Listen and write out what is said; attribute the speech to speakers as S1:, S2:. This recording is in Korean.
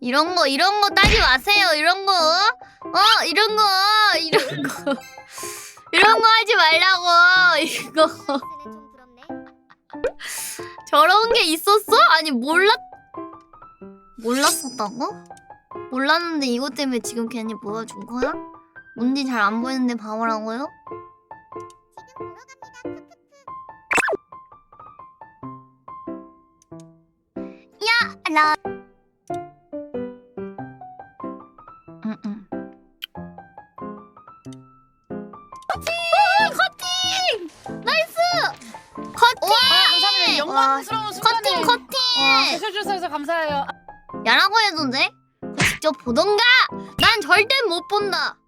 S1: 이런 거 이런 거 따지 마세요. 이런 거. 어 이런 거 이런 거 이런 거 하지 말라고 이거 저런 게 있었어? 아니 몰랐 몰랐었다고? 몰랐는데 이것 때문에 지금 괜히 보여준 거야? 뭔지 잘 안 보이는데 봐보라고요? 야, 라. 응, 응. 커팅! 커팅! 나이스! 커팅!
S2: 아, 감사합니다. 영광스러운 순간에
S1: 커팅, 커팅!
S2: 해주셔서 감사해요.
S1: 야라고 해도 돼? 직접 보던가! 난 절대 못 본다!